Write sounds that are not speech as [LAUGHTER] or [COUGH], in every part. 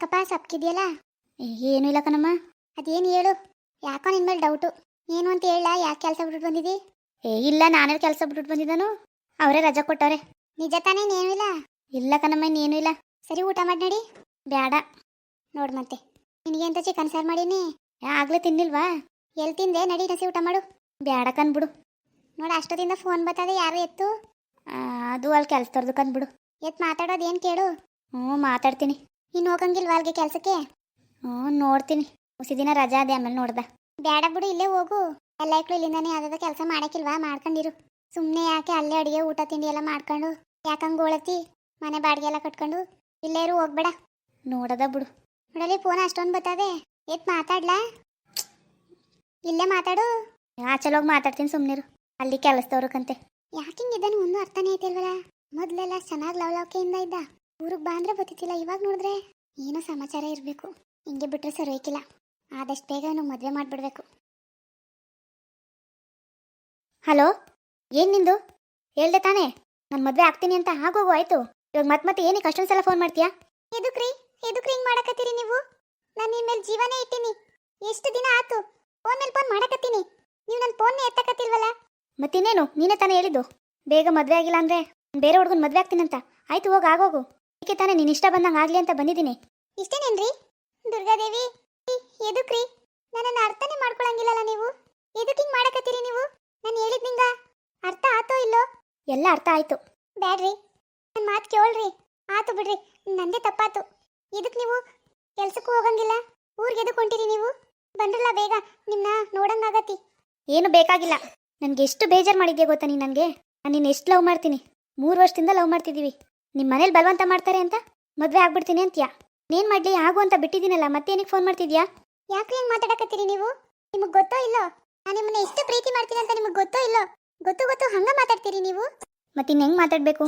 ಯಾಕಪ್ಪ ಸಪ್ಕಿದ್ಯಲ್ಲ ಏನು ಇಲ್ಲ ಕಣಮ್ಮ. ಅದೇನು ಹೇಳು? ಯಾಕೋ ನಿನ್ ಮೇಲೆ ಡೌಟು ಏನು ಅಂತ ಹೇಳ, ಯಾಕೆ ಕೆಲಸ ಬಿಟ್ಟು ಬಂದಿದ್ದಿ ಏ, ಇಲ್ಲ, ನಾನೇ ಕೆಲಸ ಬಿಟ್ಬಿಟ್ಟು ಬಂದಿದ್ದಾನು. ಅವರೇ ರಜಾ ಕೊಟ್ಟವ್ರೆ. ನಿಜ ತಾನೇ, ಇನ್ನೇನು ಇಲ್ಲ? ಇಲ್ಲ ಕಣಮ್ಮ, ಇನ್ನೇನು ಇಲ್ಲ. ಸರಿ, ಊಟ ಮಾಡಿ ನಡಿ. ಬ್ಯಾಡ. ನೋಡು ಮತ್ತೆ. ನಿನಗೆ ಅಂತ ಚಿಕನ್ ಸಾರು ಮಾಡೀನಿ? ಆಗ್ಲೇ ತಿನ್ನಿಲ್ವಾ? ಎಲ್ಲಿ ತಿಂದೆ? ನಡಿ ನಸಿ ಊಟ ಮಾಡು. ಬ್ಯಾಡ ಕನ್ಬಿಡು ನೋಡಿ, ಅಷ್ಟೊತ್ತಿಂದ ಫೋನ್ ಬರ್ತದೆ ಯಾರು ಎತ್ತು? ಅದು ಅಲ್ಲಿ ಕೆಲ್ಸದವ್ರದ್ದು ಕಂದ್ಬಿಡು ಎತ್ ಮಾತಾಡೋದು ಏನು ಕೇಳು? ಹ್ಞೂ, ಮಾತಾಡ್ತೀನಿ. ನೀನು ಹೋಗಂಗಿಲ್ವಾ ವಾಲ್ಗೆ ಕೆಲಸಕ್ಕೆ? ಹ್ಞೂ, ನೋಡ್ತೀನಿ. ಉಸಿ ದಿನ ರಜಾ ಅದೇ, ಆಮೇಲೆ ನೋಡ್ದ. ಬೇಡ ಬಿಡು, ಇಲ್ಲೇ ಹೋಗು. ಎಲ್ಲ ಇಕ್ಳು ಇಲ್ಲಿಂದಾನೇ ಯಾವ್ದಾದ್ರು ಕೆಲಸ ಮಾಡಕ್ಕಿಲ್ವಾ? ಮಾಡ್ಕೊಂಡಿರು. ಸುಮ್ಮನೆ ಯಾಕೆ ಅಲ್ಲೇ ಅಡುಗೆ, ಊಟ, ತಿಂಡಿ ಎಲ್ಲ ಮಾಡ್ಕೊಂಡು ಯಾಕಂಗೆ ಗೋಳತಿ ಮನೆ ಬಾಡಿಗೆ ಎಲ್ಲ ಕಟ್ಕೊಂಡು, ಇಲ್ಲೇ ಇರು, ಹೋಗ್ಬೇಡ. ನೋಡದ ಬಿಡು. ನೋಡಲಿ, ಫೋನ್ ಅಷ್ಟೊಂದು ಬರ್ತದೆ ಎತ್ ಮಾತಾಡ್ಲಾ? ಇಲ್ಲೇ ಮಾತಾಡು. ಆಚೆಲೋಗಿ ಮಾತಾಡ್ತೀನಿ ಸುಮ್ಮನಿರು ಅಲ್ಲಿ ಕೆಲಸದವ್ರು ಕಂತೆ. ಯಾಕಿಂಗ್ ಇದನ್ನು ಒಂದು ಅರ್ಥನೇ ಐತಿಲ್ವಲ್ಲ ಮೊದಲೆಲ್ಲ ಚೆನ್ನಾಗಿ ಲವಲವಿಕೆಯಿಂದ ಇದ್ದ. ಊರಿಗೆ ಬಾ ಅಂದ್ರೆ ಗೊತ್ತಿತ್ತಿಲ್ಲ ಇವಾಗ ನೋಡಿದ್ರೆ ಏನೋ ಸಮಾಚಾರ ಇರಬೇಕು. ಹಿಂಗೆ ಬಿಟ್ಟರೆ ಸರ್ ಹೋಯ್ಕಿಲ್ಲ. ಆದಷ್ಟು ಬೇಗ ನಾವು ಮದುವೆ ಮಾಡಿಬಿಡ್ಬೇಕು. ಹಲೋ? ಏನು ನಿಂದು? ಹೇಳ್ದೆ ತಾನೇ. ನಾನು ಮದುವೆ ಆಗ್ತೀನಿ ಅಂತ ಆಗೋಗು ಆಯಿತು? ಇವಾಗ ಮತ್ತೆ ಮತ್ತೆ ಏನಕ್ಕೆ ಅಷ್ಟೊಂದು ಸಲ ಫೋನ್ ಮಾಡ್ತೀಯಾ? ಎದುಕ್ರಿ? ಎದುಕ್ರಿ ಹಿಂಗೆ ಮಾಡಕತ್ತೀರಿ ನೀವು? ನಾನು ನಿಮ್ಮ ಮೇಲೆ ಜೀವನೇ ಇಟ್ಟೀನಿ. ಎಷ್ಟು ದಿನ ಆತು? ಫೋನ್ ಮೇಲೆ ಫೋನ್ ಮಾಡಕತ್ತೀನಿ. ನೀವು ನನ್ನ ಫೋನ್ನೇ ಎತ್ತಕತ್ತಿಲ್ವಲ್ಲ ಮತ್ತಿನ್ನೇನು? ನೀನೇ ತಾನೇ ಹೇಳಿದ್ದು. ಬೇಗ ಮದುವೆ ಆಗಿಲ್ಲ ಅಂದರೆ ಬೇರೆ ಹುಡುಗನ ಮದುವೆ ಆಗ್ತೀನಂತ. ಆಯಿತು ಹೋಗಿ ಆಗೋಗು ಅದಕ್ಕೆ ತಾನೇ ನೀನು ಇಷ್ಟ ಬಂದಂಗೆ ಆಗ್ಲಿ ಅಂತ ಬಂದಿದ್ದೀನಿ. ಇಷ್ಟೇನೇನ್ರಿ? ದುರ್ಗಾದೇವಿ ಎದುಕ್ರಿ. ನನ್ನನ್ನು ಅರ್ಥನೇ ಮಾಡ್ಕೊಳಂಗಿಲ್ಲಲ್ಲ ನೀವು. ಎದಕ್ಕೆ ಹಿಂಗೆ ಮಾಡಕತ್ತೀರಿ ನೀವು? ನಾನು ಹೇಳಿದ್ ನಿಂಗ ಅರ್ಥ ಆತೋ ಇಲ್ಲೋ? ಎಲ್ಲ ಅರ್ಥ ಆಯ್ತು. ಬ್ಯಾಡ್ರಿ. ನನ್ನ ಮಾತು ಕೇಳ್ರಿ. ಆತು ಬಿಡ್ರಿ. ನಂದೇ ತಪ್ಪಾತು. ಇದಕ್ಕೆ ನೀವು ಕೆಲ್ಸಕ್ಕೂ ಹೋಗಂಗಿಲ್ಲ. ಊರಿಗೆ ಎದಕ್ಕೆ ಹೊಂಟಿರಿ ನೀವು. ಬಂದ್ರಲ್ಲ ಬೇಗ ನಿಮ್ಮನ್ನ ನೋಡಂಗಾಗತಿ ಏನು ಬೇಕಾಗಿಲ್ಲ. ನನಗೆ ಎಷ್ಟು ಬೇಜಾರು ಮಾಡಿದ್ಯಾ ಗೊತ್ತಾ ನೀನು ನನಗೆ? ನಾನು ನಿನ್ನ ಎಷ್ಟು ಲವ್ ಮಾಡ್ತೀನಿ? ಮೂರು ವರ್ಷದಿಂದ ಲವ್ ಮಾಡ್ತಿದ್ದೀವಿ. ನಿಮ್ಮ ಮನೇಲಿ ಬಲವಂತ ಮಾಡ್ತಾರೆ ಅಂತ? ಮದುವೆ ಆಗ್ಬಿಡ್ತೀನಿ ಅಂತ್ಯಾ? ನೀನ್ ಮಾಡ್ಲಿ ಆಗು ಅಂತ ಬಿಟ್ಟಿದ್ದೀನಲ್ಲ ಮತ್ತೇನಕ್ಕೆ ಫೋನ್ ಮಾಡ್ತಿದ್ಯಾ? ಯಾಕೆ ಹೆಂಗ್ ಮಾತಾಡಕತ್ತೀರಿ ನೀವು? ನಿಮಗೆ ಗೊತ್ತೋ ಇಲ್ಲೋ? ನಾನು ನಿಮ್ಮನ್ನ ಎಷ್ಟು ಪ್ರೀತಿ ಮಾಡ್ತೀನಿ ಅಂತ ನಿಮಗೆ ಗೊತ್ತೋ ಇಲ್ಲೋ? ಗೊತ್ತು ಗೊತ್ತು ಹಂಗ ಮಾತಾಡ್ತೀರಿ ನೀವು? ಮತ್ತೆ ಹೆಂಗ್ ಮಾತಾಡ್ಬೇಕು?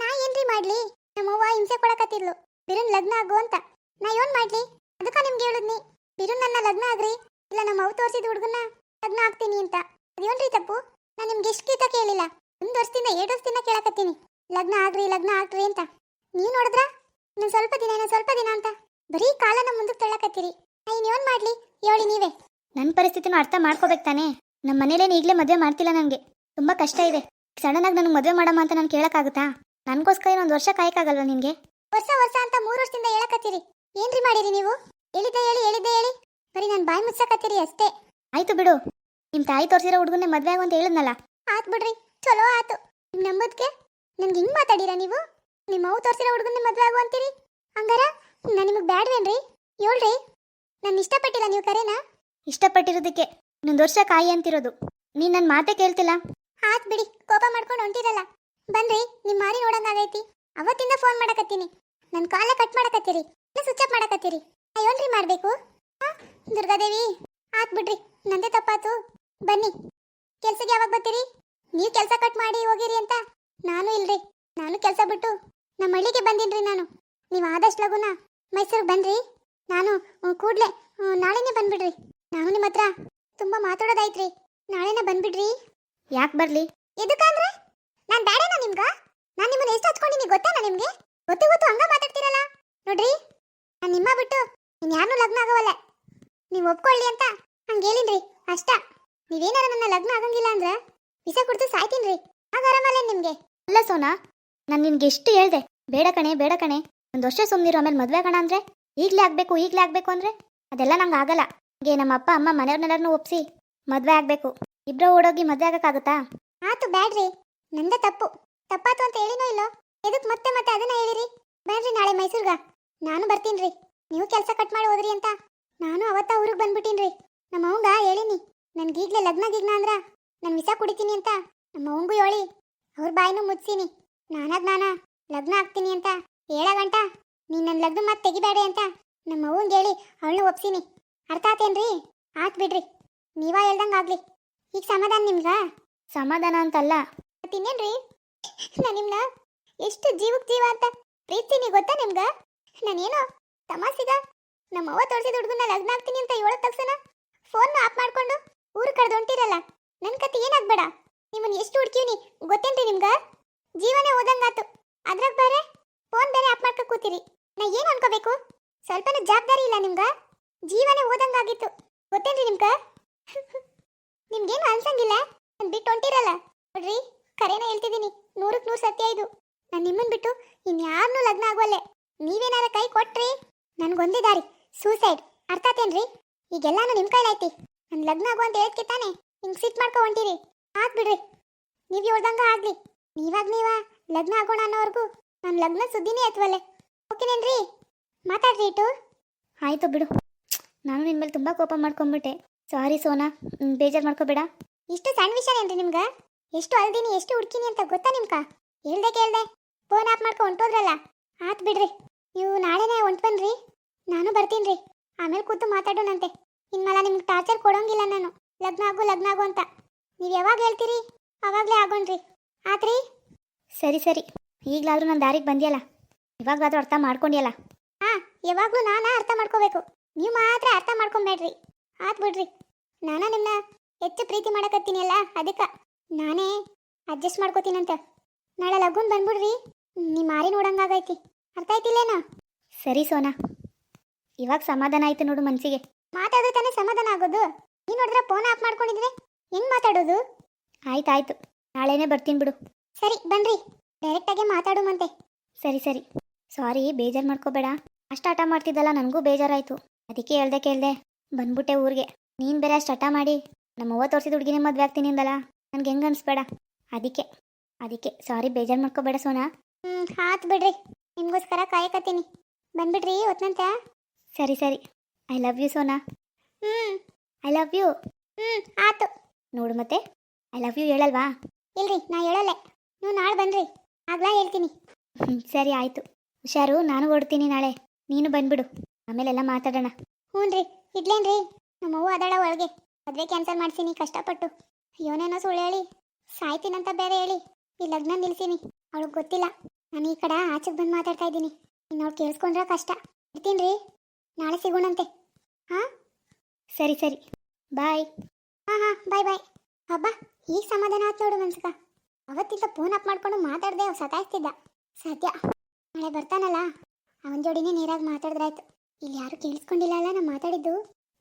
ನಾ ಏನ್ರಿ ಮಾಡ್ಲಿ? ನಮ್ಮವ್ವ ಹಿಂಸೆ ಕೊಡಕತ್ತಿದ್ಲು. ಬಿರುನ್ ಲಗ್ನ ಆಗು ಅಂತ. ನಾ ಏನ್ ಮಾಡ್ಲಿ? ಅದಕ್ಕ ನಿಮ್ಗೆ ಹೇಳುದ್ನಿ. ಬಿರುನ್ ನನ್ನ ಲಗ್ನ ಆಗ್ರಿ. ಇಲ್ಲ ನಮ್ಮ ಅವ್ ತೋರಿಸಿದ ಹುಡುಗನ ಲಗ್ನ ಆಗ್ತೀನಿ ಅಂತ. ಅದೇನ್ರಿ ತಪ್ಪು? ನಾನು ನಿಮ್ಗೆ ಎಷ್ಟು ಗೀತ ಕೇಳಿಲ್ಲ. ಒಂದ್ ವರ್ಷದಿಂದ ಎರಡು ವರ್ಷದಿಂದ ಕೇಳಕತ್ತೀನಿ. ಲಗ್ನ ಆಗ್ರಿ ಲಗ್ನ ಆಗ್ರಿ ಅಂತ. ನೀವು ನೋಡಿದ್ರ? ಇನ್ನೊಂದು ಸ್ವಲ್ಪ ದಿನ ಏನೋ ಸ್ವಲ್ಪ ದಿನ ಅಂತ. ಬರೀ ಕಾಲನ ಮುಂದಕ್ಕೆ ತಳ್ಳಕತ್ತೀರಿ. ಇನ್ನೇನ್ ಮಾಡ್ಲಿ? ಹೇಳಿ ನೀವೇ. ನನ್ನ ಪರಿಸ್ಥಿತಿನೂ ಅರ್ಥ ಮಾಡ್ಕೋಬೇಕು ತಾನೇ. ನಮ್ಮ ಮನೇಲೇನು ಈಗಲೇ ಮದುವೆ ಮಾಡ್ತಿಲ್ಲ ನನಗೆ ತುಂಬಾ ಕಷ್ಟ ಇದೆ. ಸಡನ್ನಾಗಿ ನನಗೆ ಮದುವೆ ಮಾಡಮ್ಮ ಅಂತ ನಾನು ಕೇಳಕ್ಕಾಗುತ್ತಾ? ನನಗೋಸ್ಕರ ಇನ್ನೊಂದು ವರ್ಷ ಕಾಯಕ್ಕಾಗಲ್ವಾ ನಿಮಗೆ ವರ್ಷ ವರ್ಷ ಅಂತ ಮೂರು ವರ್ಷದಿಂದ ಹೇಳಕತ್ತೀರಿ. ಏನ್ರಿ ಮಾಡಿರಿ ನೀವು? ಹೇಳಿದ್ದೆ ಹೇಳಿ ಹೇಳಿದ್ದೆ ಹೇಳಿ. ಬರೀ ನಾನು ಬಾಯಿ ಮುಚ್ಚಕತ್ತೀರಿ ಅಷ್ಟೇ. ಆಯ್ತು ಬಿಡು. ನಿಮ್ಮ ತಾಯಿ ತೋರಿಸಿರೋ ಹುಡುಗನೇ ಮದುವೆ ಆಗು ಅಂತ ಹೇಳಿದ್ನಲ್ಲ. ಆತ್ ಬಿಡ್ರಿ. ಚಲೋ ಆತು. ನಿಮ್ ನಂಬದ್ಕೆ? ನನ್ಗೆ ಹಿಂಗೆ ಮಾತಾಡಿರ ನೀವು? ನಿಮ್ಮ ಅವು ತೋರಿಸಿರೋ ಹುಡುಗನ ಮದುವೆ ಆಗು ಅಂತೀರಿ? ಹಂಗಾರ ನಾನು ನಿಮಗೆ ಬ್ಯಾಡ್ವೇನ್ರಿ? ಹೇಳ್ರಿ. ನಾನು ಇಷ್ಟಪಟ್ಟಿಲ್ಲ ನೀವು ಕರೆನಾ? ಇಷ್ಟಪಟ್ಟಿರೋದಕ್ಕೆ ಇನ್ನೊಂದು ವರ್ಷ ಕಾಯಿ ಅಂತಿರೋದು. ನೀನು ನನ್ನ ಮಾತೇ ಕೇಳ್ತಿಲ್ಲ. ಆತ್ ಬಿಡಿ ಕೋಪ ಮಾಡ್ಕೊಂಡು ಹೊಂಟಿರಲ್ಲ. ಬನ್ರಿ ನಿಮ್ ಮಾರಿ ನೋಡಂಗಾಗೈತಿ ಅವತ್ತಿಂದ ಫೋನ್ ಮಾಡಕತ್ತೀನಿ. ನನ್ನ ಕಾಲ ಕಟ್ ಮಾಡಕತ್ತೀರಿ. ಸ್ವಿಚ್ ಅಪ್ ಮಾಡಕತ್ತೀರಿ. ಅಯ್ಯೋನ್ರಿ ಮಾಡಬೇಕು? ಆ, ದುರ್ಗಾದೇವಿ ಆತ್ ಬಿಡ್ರಿ ನಂದೇ ತಪ್ಪಾತು. ಬನ್ನಿ ಕೆಲ್ಸಕ್ಕೆ ಯಾವಾಗ ಬರ್ತೀರಿ? ನೀವು ಕೆಲಸ ಕಟ್ ಮಾಡಿ ಹೋಗಿರಿ ಅಂತ. ನಾನು ಇಲ್ರಿ ನಾನು ಕೆಲಸ ಬಿಟ್ಟು ನಮ್ಮ ಹಳ್ಳಿಗೆ ಬಂದಿನ್ರಿ ನಾನು. ನೀವು ಆದಷ್ಟು ಲಗುನ ಮೈಸೂರಿಗೆ ಬನ್ರಿ. ನಾನು ಕೂಡಲೇ ನಾಳೆನೇ ಬಂದ್ಬಿಡ್ರಿ. ನಾನು ನಿಮ್ಮ ಹತ್ರ ತುಂಬಾ ಮಾತಾಡೋದಾಯ್ತ್ರಿ. ನಾಳೆನೇ ಬಂದ್ಬಿಡ್ರಿ. ಯಾಕೆ ಬರಲಿ? ಎದಕ್ಕಂದ್ರೆ? ನಾನು ಬೇಡನಾ ನಿಮ್ಗ? ನಾನು ನಿಮ್ಮನ್ನ ಎಷ್ಟು ಹಚ್ಕೊಂಡಿನಿ ಗೊತ್ತಾನ ನಿಮಗೆ? ಗೊತ್ತು ಗೊತ್ತು ಹಂಗ ಮಾತಾಡ್ತೀರಲ್ಲ? ನೋಡ್ರಿ ನಾನು ನಿಮ್ಮ ಬಿಟ್ಟು ನೀನು ಯಾರನ್ನೂ ಲಗ್ನ ಆಗವಲ್ಲ. ನೀವು ಒಪ್ಕೊಳ್ಳಿ ಅಂತ ಹಂಗೆ ಹೇಳಿನ್ರಿ ಅಷ್ಟ. ನೀವೇನಾರ ನನ್ನ ಲಗ್ನ ಆಗಂಗಿಲ್ಲ ಅಂದ್ರೆ ವಿಸ ಕೊಡ್ತು ರೀ ಆಗ ಆರಾಮಲ್ಲ ನಿಮ್ಗೆ. ಅಲ್ಲ ಸೋನಾ, ನಾನು ನಿನ್ಗೆ ಎಷ್ಟು ಹೇಳ್ದೆ, ಬೇಡ ಕಣೆ ಬೇಡ ಕಣೆ, ಒಂದು ವರ್ಷ ಸುಮ್ಮನಿರು ಆಮೇಲೆ ಮದುವೆ ಕಣ ಅಂದ್ರೆ, ಈಗಲೇ ಆಗಬೇಕು, ಈಗಲೇ ಆಗ್ಬೇಕು ಅಂದ್ರೆ, ಅದೆಲ್ಲ ನಂಗೆ ಆಗಲ್ಲ. ಹೀಗೆ ನಮ್ಮ ಅಪ್ಪ, ಅಮ್ಮ ಮನೆಯವ್ರನ್ನೆಲ್ಲರನ್ನೂ ಒಪ್ಸಿ ಮದುವೆ ಆಗಬೇಕು. ಇಬ್ಬರು ಓಡೋಗಿ ಮದುವೆ ಆಗಕ್ಕಾಗುತ್ತಾ? ಆತು, ಬ್ಯಾಡ್ರಿ. ನಂದ ತಪ್ಪು. ತಪ್ಪಾತು ಅಂತ ಹೇಳಿನೋ ಇಲ್ಲೋ? ಎದಕ್ಕೆ ಮತ್ತೆ ಮತ್ತೆ ಅದನ್ನ ಹೇಳಿರಿ? ಬ್ಯಾಡ್ರಿ ನಾಳೆ ಮೈಸೂರ್ಗ. ನಾನು ಬರ್ತೀನಿ ರೀ ನೀವು ಕೆಲಸ ಕಟ್ ಮಾಡಿ ಹೋದ್ರಿ ಅಂತ. ನಾನು ಅವತ್ತ ಊರಿಗೆ ಬಂದ್ಬಿಟ್ಟಿನ್ರಿ ನಮ್ಮ ಅವಂಗ ಹೇಳಿನಿ. ನನ್ಗೆ ಈಗಲೇ ಲಗ್ನ ಗಿಗ್ನ ಅಂದ್ರ, ನಾನು ವಿಸ ಕುಡಿತೀನಿ ಅಂತ. ನಮ್ಮ ಅವಂಗೂ ಹೇಳಿ ಅವ್ರ ಬಾಯಿನೂ ಮುಚ್ಚಿನಿ. ನಾನಾಗ್ ನಾನ ಲಗ್ನ ಆಗ್ತೀನಿ ಅಂತ ಹೇಳ ಗಂಟ ನೀನ್ ನನ್ನ ಲಗ್ನ ಮತ್ತೆ ತೆಗಿಬೇಡಿ ಅಂತ ನಮ್ಮ ಅವ್ವಂಗೆ ಹೇಳಿ ಅವಳನ್ನ ಒಪ್ಸಿನಿ. ಅರ್ಥ ಆತೇನ್ರಿ? ಆತ್ ಬಿಡ್ರಿ. ನೀವ ಹೇಳ್ದಂಗ ಆಗ್ಲಿ. ಈಗ ಸಮಾಧಾನ ನಿಮ್ಗ? ಸಮಾಧಾನ ಅಂತಲ್ಲ. ತಿನ್ನೇನ್ರಿ ನಾ ನಿಮ್ನ ಎಷ್ಟು ಜೀವಕ್ಕೆ ಜೀವ ಅಂತ ಪ್ರೀತಿನಿ ಗೊತ್ತಾ ನಿಮ್ಗ? ನಾನೇನೋ ತಮಾಸಿಗ ನಮ್ಮ ಅವ್ವ ತೋರಿಸಿದ ಹುಡುಗನ ಲಗ್ನ ಆಗ್ತೀನಿ ಅಂತ ಹೇಳೋ ತಕ್ಷಣ ಫೋನ್ ಆಫ್ ಮಾಡ್ಕೊಂಡು ಊರು ಕಡ್ದು ಹೊಂಟಿರಲ್ಲ. ನನ್ನ ಕತೆ ಏನಾಗ್ಬೇಡ? ನಿಮ್ಮನ್ನ ಎಷ್ಟು ಹುಡ್ಕೀವ್ನಿ? ಗೊತ್ತೇನ್ರಿ ನಿಮ್ಗ? ಜೀವನೇ ಓದಂಗಾತು ಅದ್ರಾಗ ಬೇರೆ ಫೋನ್ ಬೇರೆ ಆಪ್ ಮಾಡ್ಕೊ ಕೂತಿರಿ. ನಾ ಏನು ಅನ್ಕೋಬೇಕು? ಸ್ವಲ್ಪನೂ ಜವಾಬ್ದಾರಿ ಇಲ್ಲ ನಿಮ್ಗ? ಜೀವನೇ ಓದಂಗಾಗಿತ್ತು ಗೊತ್ತೇನ್ರಿ ನಿಮ್ಗ? [LAUGHS] ನಿಮ್ಗೇನು ಅನ್ಸಂಗಿಲ್ಲ? ನನ್ ಬಿಟ್ಟು ಹೊಂಟಿರಲ್ಲ. ನೋಡ್ರಿ, ಕರೆನ ಹೇಳ್ತಿದ್ದೀನಿ. ನೂರಕ್ಕೆ ನೂರು ಸತ್ಯ ಇದು. ನಾನು ನಿಮ್ಮನ್ ಬಿಟ್ಟು ಇನ್ಯಾರನ್ನೂ ಲಗ್ನ ಆಗೋಲ್ಲೆ ನೀವೇನಾರ ಕೈ ಕೊಟ್ರಿ? ನನ್ಗೊಂದೇ ದಾರಿ. ಸೂಸೈಡ್ ಅರ್ಥ ಆತೇನ್ರಿ? ಈಗೆಲ್ಲಾನು ನಿಮ್ ಕೈಲೈತಿ ನನ್ ಲಗ್ನ ಆಗು ಅಂತ ಹೇಳ್ತಿ ತಾನೆ ಹಿಂಗ್ ಸಿಟ್ ಮಾಡ್ಕೊ ಹೊಂಟಿರಿ. ಆತ್ ಬಿಡ್ರಿ. ನೀವ್ ಹೇಳ್ದಂಗ ಆಗ್ಲಿ. ನೀವಾಗ ನೀವ? ಲಗ್ನ ಆಗೋಣ ಅನ್ನೋವರೆಗೂ ನನ್ ಲಗ್ನ ಸುದ್ದಿನೇ ಎತ್ವಲ್ಲೆ ಓಕೆನೇನ್ರಿ ಮಾತಾಡ್ರಿ ಇಟ್ಟು ಆಯ್ತು ಬಿಡು. ನಾನು ನಿನ್ ಮೇಲೆ ತುಂಬಾ ಕೋಪ ಮಾಡ್ಕೊಂಡ್ಬಿಟ್ಟೆ ಸಾರಿ ಸೋನಾ. ಬೇಜಾರ್ ಮಾಡ್ಕೋಬೇಡ. ಇಷ್ಟು ಸಣ್ಣ ವಿಷಯನೇನ್ರಿ ನಿಮ್ಗ? ಎಷ್ಟು ಅಲ್ದಿನಿ ಎಷ್ಟು ಹುಡ್ಕಿನಿ ಅಂತ ಗೊತ್ತಾ ನಿಮ್ಕ ಹೇಳ್ದೆ ಕೇಳ್ದೆ. ಫೋನ್ ಆಫ್ ಮಾಡ್ಕೊ ಹೊಂಟೋದ್ರಲ್ಲ. ಆತ್ ಬಿಡ್ರಿ. ನೀವು ನಾಳೆನೇ ಹೊಂಟ್ ಬನ್ರಿ. ನಾನು ಬರ್ತೀನ್ರಿ. ಆಮೇಲೆ ಕೂತು ಮಾತಾಡೋಣಂತೆ. ಇನ್ಮೇಲೆ ನಿಮ್ಗೆ ಟಾರ್ಚರ್ ಕೊಡೋಂಗಿಲ್ಲ ನಾನು. ಲಗ್ನ ಆಗು ಲಗ್ನ ಆಗು ಅಂತ. ನೀವು ಯಾವಾಗ ಹೇಳ್ತೀರಿ? ಅವಾಗಲೇ ಆಗೋಣ್ರಿ. ಆತ್ರಿ? ಸರಿ ಸರಿ. ಈಗಲಾದರೂ ನನ್ನ ದಾರಿಗೆ ಬಂದಿಯಲ್ಲ? ಇವಾಗಲಾದರೂ ಅರ್ಥ ಮಾಡ್ಕೊಂಡಿಯಲ್ಲ? ಹಾಂ, ಯಾವಾಗಲೂ ನಾನೇ ಅರ್ಥ ಮಾಡ್ಕೋಬೇಕು. ನೀವು ಮಾತ್ರ ಅರ್ಥ ಮಾಡ್ಕೊಂಬೇಡ್ರಿ. ಆತ್ ಬಿಡ್ರಿ. ನಾನು ನಿಮ್ಮನ್ನ ಹೆಚ್ಚು ಪ್ರೀತಿ ಮಾಡಕತ್ತೀನಿ ಅಲ್ಲ ಅದಕ್ಕೆ ನಾನೇ ಅಡ್ಜಸ್ಟ್ ಮಾಡ್ಕೋತೀನಂತ. ನಾಳೆ ಲಗುನ್ ಬಂದ್ಬಿಡ್ರಿ. ನೀ ಮಾರಿ ನೋಡಂಗಾಗೈತಿ ಅರ್ಥ ಆಯ್ತಿಲ್ಲೇನೋ? ಸರಿ ಸೋನಾ. ಇವಾಗ ಸಮಾಧಾನ ಆಯ್ತು ನೋಡು ಮನ್ಸಿಗೆ. ಮಾತಾಡೋದು ತಾನೇ ಸಮಾಧಾನ ಆಗೋದು? ನೀ ನೋಡಿದ್ರೆ ಫೋನ್ ಆಫ್ ಮಾಡ್ಕೊಂಡಿದ್ರೆ? ಹೆಂಗ್ ಮಾತಾಡೋದು? ಆಯ್ತಾಯ್ತು ನಾಳೆನೇ ಬರ್ತೀನಿ ಬಿಡು. ಸರಿ ಬನ್ರಿ. ಡೈರೆಕ್ಟಾಗೆ ಮಾತಾಡುಮಂತೆ ಸರಿ ಸರಿ. ಸಾರಿ ಬೇಜಾರು ಮಾಡ್ಕೋಬೇಡ. ಅಷ್ಟು ಹಠ ಮಾಡ್ತಿದ್ದಲ್ಲ ನನಗೂ ಬೇಜಾರಾಯ್ತು. ಅದಕ್ಕೆ ಹೇಳ್ದೆ ಕೇಳ್ದೆ. ಬಂದ್ಬಿಟ್ಟೆ ಊರಿಗೆ. ನೀನು ಬೇರೆ ಅಷ್ಟು ಹಠ ಮಾಡಿ. ನಮ್ಮ ಅವ್ವ ತೋರಿಸಿದ ಹುಡುಗಿನೇ ಮದುವೆ ಆಗ್ತೀನಿ ಅಂದಲ್ಲ. ನನ್ಗೆ ಹೆಂಗೆ ಅನ್ಸ್ಬೇಡ. ಅದಕ್ಕೆ ಅದಕ್ಕೆ. ಸಾರಿ ಬೇಜಾರು ಮಾಡ್ಕೋಬೇಡ ಸೋನಾ. ಹ್ಞೂ ಆತು ಬಿಡ್ರಿ. ನಿಮಗೋಸ್ಕರ ಕಾಯಕತ್ತೀನಿ. ಬಂದ್ಬಿಡ್ರಿ ಹೊತ್ನಂತ. ಸರಿ ಸರಿ. I love you Sona. ಹ್ಞೂ ಐ ಲವ್ ಯು. ಹ್ಞೂ ಆತು. ನೋಡು ಮತ್ತೆ. ಐ ಲವ್ ಯು ಹೇಳಲ್ವಾ? ಇಲ್ರಿ, ನಾ ಹೇಳಲ್ಲೇ. ನೀವು ನಾಳೆ ಬನ್ರಿ. ಆಗ್ಲಾ ಹೇಳ್ತೀನಿ. ಸರಿ ಆಯಿತು. ಹುಷಾರು, ನಾನು ಓಡ್ತೀನಿ ನಾಳೆ. ನೀನು ಬಂದ್ಬಿಡು. ಆಮೇಲೆಲ್ಲ ಮಾತಾಡೋಣ. ಹ್ಞೂ ರೀ ಇಡ್ಲೇನ್ರಿ ನಮ್ಮವ್ವ ಅದಾಳ ಒಳಗೆ. ಮದುವೆ ಕ್ಯಾನ್ಸಲ್ ಮಾಡ್ಸೀನಿ, ಕಷ್ಟಪಟ್ಟು. ಅಯ್ಯೋನೇನೋ ಸುಳ್ಳು ಹೇಳಿ. ಸಾಯ್ತೀನಂತ ಬೇರೆ ಹೇಳಿ. ಈ ಲಗ್ನ ನಿಲ್ಸೀನಿ. ಅವಳಿಗೆ ಗೊತ್ತಿಲ್ಲ. ನಾನು ಈ ಕಡೆ ಆಚೆಗೆ ಬಂದು ಮಾತಾಡ್ತಾ ಇದ್ದೀನಿ. ಇನ್ನು ಅವ್ಳು ಕೇಳಿಸ್ಕೊಂಡ್ರೆ ಕಷ್ಟ. ಇರ್ತೀನಿ ರೀ ನಾಳೆ ಸಿಗೋಣಂತೆ. ಹಾಂ? ಸರಿ ಸರಿ. ಬಾಯ್. ಹಾಂ ಹಾಂ ಬಾಯ್ ಬಾಯ್ ಹಬ್ಬ ಈಗ ಸಮಾಧಾನ ಆಯ್ತು ನೋಡು ಮನ್ಸಕ. ಅವತ್ತಿಂದ ಫೋನ್ ಅಪ್ ಮಾಡ್ಕೊಂಡು ಮಾತಾಡ್ದೆ ಅವ್ ಸತಾಯಿಸ್ತಿದ್ದ. ಸದ್ಯ ನಾಳೆ ಬರ್ತಾನಲ್ಲ, ಅವನ ಜೋಡಿನೇ ನೇರಾಗಿ ಮಾತಾಡಿದ್ರಾಯ್ತು. ಇಲ್ಲಿ ಯಾರು ಕೇಳಿಸ್ಕೊಂಡಿಲ್ಲ ಅಲ್ಲ ನಾ ಮಾತಾಡಿದ್ದು?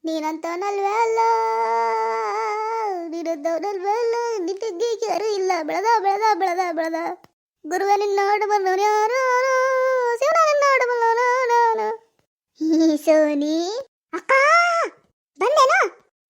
ನೀನಂತವನಲ್ವೇ ಅಲ್ಲ? ನೀನಂತವನಲ್ವೇ ಅಲ್ಲ? ನಿಟ್ಟಿಗೆ ಯಾರು ಇಲ್ಲ? ಬೆಳೆದ ಬೆಳೆದ ಬೆಳೆದ ಬೆಳೆದ. ಗುರುವ ನಿನ್ನೋಡು ಬಂದವನು ಯಾರು? ಶಿವನ ನಿನ್ನೋಡು ಬಂದವನು ಈ ಸೋನಿ. ಅಕ್ಕ! ಬಂದೇನಾ?